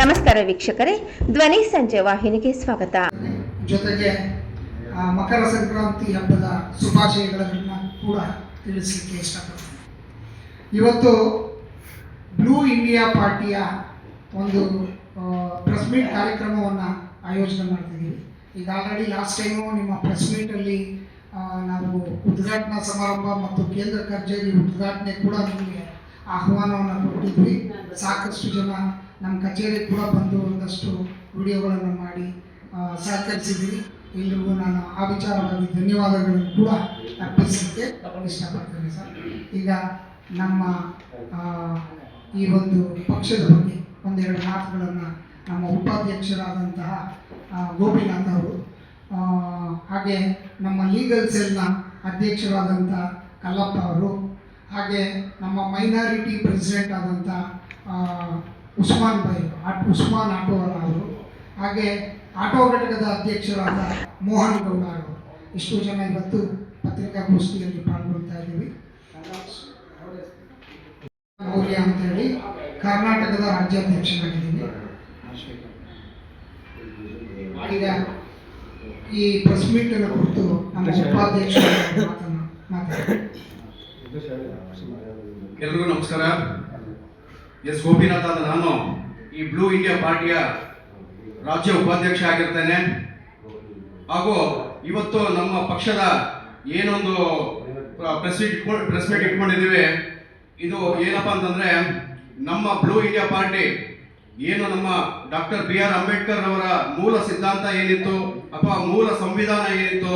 ನಮಸ್ಕಾರ ವೀಕ್ಷಕರೇ, ಧ್ವನಿ ಸಂಜೆ ವಾಹಿನಿಗೆ ಸ್ವಾಗತ. ಜೊತೆಗೆ ಮಕರ ಸಂಕ್ರಾಂತಿ ಹಬ್ಬದ ಶುಭಾಶಯಗಳನ್ನು ಕೂಡ ತಿಳಿಸಲಿಕ್ಕೆ ಇಷ್ಟಪಡ್ತೀನಿ. ಇವತ್ತು ಬ್ಲೂ ಇಂಡಿಯಾ ಪಾರ್ಟಿಯ ಒಂದು ಪ್ರೆಸ್ ಮೀಟ್ ಕಾರ್ಯಕ್ರಮವನ್ನು ಆಯೋಜನೆ ಮಾಡ್ತಿದ್ದೀವಿ. ಈಗ ಆಲ್ರೆಡಿ ಲಾಸ್ಟ್ ಟೈಮು ನಿಮ್ಮ ಪ್ರೆಸ್ ಮೀಟಲ್ಲಿ ನಾವು ಉದ್ಘಾಟನಾ ಸಮಾರಂಭ ಮತ್ತು ಕೇಂದ್ರ ಕಚೇರಿ ಉದ್ಘಾಟನೆ ಕೂಡ ನಿಮಗೆ ಆಹ್ವಾನವನ್ನು ಕೊಟ್ಟಿದ್ವಿ. ಸಾಕಷ್ಟು ಜನ ನಮ್ಮ ಕಚೇರಿ ಕೂಡ ಬಂದು ಒಂದಷ್ಟು ವಿಡಿಯೋಗಳನ್ನು ಮಾಡಿ ಸಹಕರಿಸಿದ್ದೀರಿ. ಎಲ್ರಿಗೂ ನಾನು ಆ ವಿಚಾರವಾಗಿ ಧನ್ಯವಾದಗಳನ್ನು ಕೂಡ ಅರ್ಪಿಸಲಿಕ್ಕೆ ಇಷ್ಟಪಡ್ತೇನೆ ಸರ್. ಈಗ ನಮ್ಮ ಈ ಒಂದು ಪಕ್ಷದ ಬಗ್ಗೆ ಒಂದೆರಡು ಮಾತುಗಳನ್ನು ನಮ್ಮ ಉಪಾಧ್ಯಕ್ಷರಾದಂತಹ ಗೋಪಿನಾಥ್ ಅವರು ಹಾಗೆ ನಮ್ಮ ಲೀಗಲ್ ಸೆಲ್ನ ಅಧ್ಯಕ್ಷರಾದಂಥ ಕಲ್ಲಪ್ಪ ಅವರು, ಹಾಗೆ ನಮ್ಮ ಮೈನಾರಿಟಿ ಪ್ರೆಸಿಡೆಂಟ್ ಆದಂಥ ಉಸ್ಮಾನ್ ಬೈ ಆಟ್ ಉಸ್ಮಾನ್ ಆಟೋ ಅವರು ಹಾಗೆ ಆಟೋ ಘಟಕದ ಅಧ್ಯಕ್ಷರಾದ ಮೋಹನ್ ಗೌಡ ಅವರು. ಇಷ್ಟು ಜನ ಇವತ್ತು ಪತ್ರಿಕಾಗೋಷ್ಠಿಯಲ್ಲಿ ಪಾಲ್ಗೊಳ್ತಾ ಇದ್ದೀವಿ. ಮೌರ್ಯ ಅಂತೇಳಿ ಕರ್ನಾಟಕದ ರಾಜ್ಯಾಧ್ಯಕ್ಷರಾಗಿದ್ದೀನಿ ಈಗ ಈ ಪ್ರೆಸ್ ಮೀಟನ್ನು ಕುರಿತು ನಮ್ಮ ಉಪಾಧ್ಯಕ್ಷರ ಮಾತನ್ನು ನಮಸ್ಕಾರ. ಎಸ್. ಗೋಪಿನಾಥ್ ಅಂತ ನಾನು ಈ ಬ್ಲೂ ಇಂಡಿಯಾ ಪಾರ್ಟಿಯ ರಾಜ್ಯ ಉಪಾಧ್ಯಕ್ಷ ಆಗಿರ್ತೇನೆ. ಹಾಗೂ ಇವತ್ತು ನಮ್ಮ ಪಕ್ಷದ ಏನೊಂದು ಪ್ರೆಸ್ ಮೀಟ್ ಇಟ್ಕೊಂಡು ಪ್ರೆಸ್ ಮೀಟ್ ಇಟ್ಕೊಂಡಿದ್ದೀವಿ. ಇದು ಏನಪ್ಪ ಅಂತಂದ್ರೆ ನಮ್ಮ ಬ್ಲೂ ಇಂಡಿಯಾ ಪಾರ್ಟಿ ಏನು ನಮ್ಮ ಡಾಕ್ಟರ್ ಬಿ ಆರ್ ಅಂಬೇಡ್ಕರ್ ಅವರ ಮೂಲ ಸಿದ್ಧಾಂತ ಏನಿತ್ತು, ಅಥವಾ ಮೂಲ ಸಂವಿಧಾನ ಏನಿತ್ತು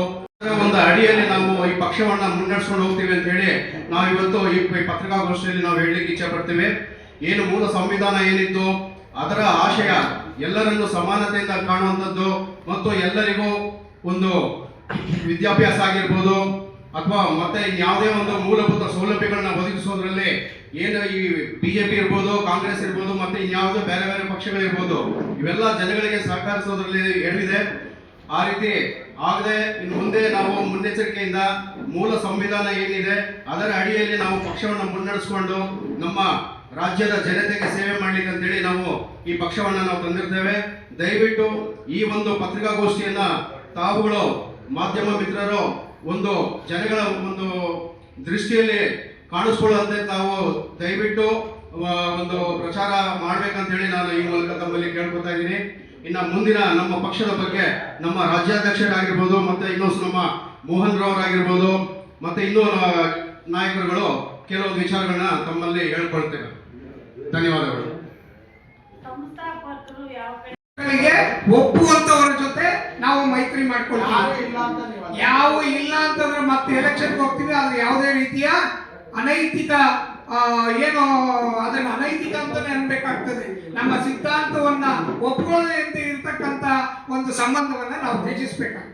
ಒಂದು ಅಡಿಯಲ್ಲಿ ನಾವು ಈ ಪಕ್ಷವನ್ನ ಮುನ್ನಡೆಸ್ಕೊಂಡು ಹೋಗ್ತೀವಿ ಅಂತ ಹೇಳಿ ನಾವು ಇವತ್ತು ಈ ಪತ್ರಿಕಾಗೋಷ್ಠಿಯಲ್ಲಿ ನಾವು ಹೇಳಲಿಕ್ಕೆ ಇಚ್ಛೆ ಪಡ್ತೀವಿ. ಏನು ಮೂಲ ಸಂವಿಧಾನ ಏನಿತ್ತು, ಅದರ ಆಶಯ ಎಲ್ಲರನ್ನು ಸಮಾನತೆಯಿಂದ ಕಾಣುವಂಥದ್ದು ಮತ್ತು ಎಲ್ಲರಿಗೂ ಒಂದು ವಿದ್ಯಾಭ್ಯಾಸ ಆಗಿರ್ಬೋದು ಅಥವಾ ಮತ್ತೆ ಯಾವುದೇ ಒಂದು ಮೂಲಭೂತ ಸೌಲಭ್ಯಗಳನ್ನ ಒದಗಿಸೋದ್ರಲ್ಲಿ ಏನು ಈ ಬಿಜೆಪಿ ಇರ್ಬೋದು, ಕಾಂಗ್ರೆಸ್ ಇರ್ಬೋದು, ಮತ್ತೆ ಇನ್ಯಾವುದೋ ಬೇರೆ ಬೇರೆ ಪಕ್ಷಗಳಿರ್ಬೋದು, ಇವೆಲ್ಲ ಜನಗಳಿಗೆ ಸಹಕರಿಸೋದ್ರಲ್ಲಿ ಎಡವಿದೆ. ಆ ರೀತಿ ಆಗದೆ ಇನ್ನು ಮುಂದೆ ನಾವು ಮುನ್ನೆಚ್ಚರಿಕೆಯಿಂದ ಮೂಲ ಸಂವಿಧಾನ ಏನಿದೆ, ಅದರ ಅಡಿಯಲ್ಲಿ ನಾವು ಪಕ್ಷವನ್ನು ಮುನ್ನಡೆಸ್ಕೊಂಡು ನಮ್ಮ ರಾಜ್ಯದ ಜನತೆಗೆ ಸೇವೆ ಮಾಡಲಿಕ್ಕೆ ಅಂತೇಳಿ ನಾವು ಈ ಪಕ್ಷವನ್ನು ನಾವು ತಂದಿರ್ತೇವೆ. ದಯವಿಟ್ಟು ಈ ಒಂದು ಪತ್ರಿಕಾಗೋಷ್ಠಿಯನ್ನ ತಾವುಗಳು, ಮಾಧ್ಯಮ ಮಿತ್ರರು ಒಂದು ಜನಗಳ ಒಂದು ದೃಷ್ಟಿಯಲ್ಲಿ ಕಾಣಿಸ್ಕೊಳ್ಳುವಂತೆ ತಾವು ದಯವಿಟ್ಟು ಒಂದು ಪ್ರಚಾರ ಮಾಡ್ಬೇಕಂತೇಳಿ ನಾನು ಈ ಮೂಲಕ ತಮ್ಮಲ್ಲಿ ಕೇಳ್ಕೊತಾ ಇದ್ದೀನಿ. ಇನ್ನು ಮುಂದಿನ ನಮ್ಮ ಪಕ್ಷದ ಬಗ್ಗೆ ನಮ್ಮ ರಾಜ್ಯಾಧ್ಯಕ್ಷರಾಗಿರ್ಬೋದು ಮತ್ತೆ ಇನ್ನೂ ನಮ್ಮ ಮೋಹನ್ ರಾವ್ ಆಗಿರ್ಬೋದು ಮತ್ತೆ ಇನ್ನೂ ನಾಯಕರುಗಳು ಕೆಲವೊಂದು ವಿಚಾರಗಳನ್ನ ತಮ್ಮಲ್ಲಿ ಹೇಳ್ಕೊಳ್ತೇವೆ. ಧನ್ಯವಾದಗಳು. ಒಪ್ಪುವಂತವರ ಜೊತೆ ನಾವು ಮೈತ್ರಿ ಮಾಡ್ಕೊಳ್ತೀವಿ. ಯಾವ ಇಲ್ಲ ಅಂತಂದ್ರೆ ಮತ್ತೆ ಎಲೆಕ್ಷನ್ ಹೋಗ್ತೀವಿ ಆದ್ರೆ ಯಾವುದೇ ರೀತಿಯ ಅನೈತಿಕ ಏನು ಅದನ್ನ ಅನೈತಿಕ ಅಂತಾನೆ ಅನ್ಬೇಕಾಗ್ತದೆ. ನಮ್ಮ ಸಿದ್ಧಾಂತವನ್ನ ಒಪ್ಕೊಳ್ಳದೆ ಇರ್ತಕ್ಕಂತ ಒಂದು ಸಂಬಂಧವನ್ನ ನಾವು ತ್ಯಜಿಸ್ಬೇಕಾಗ್ತದೆ.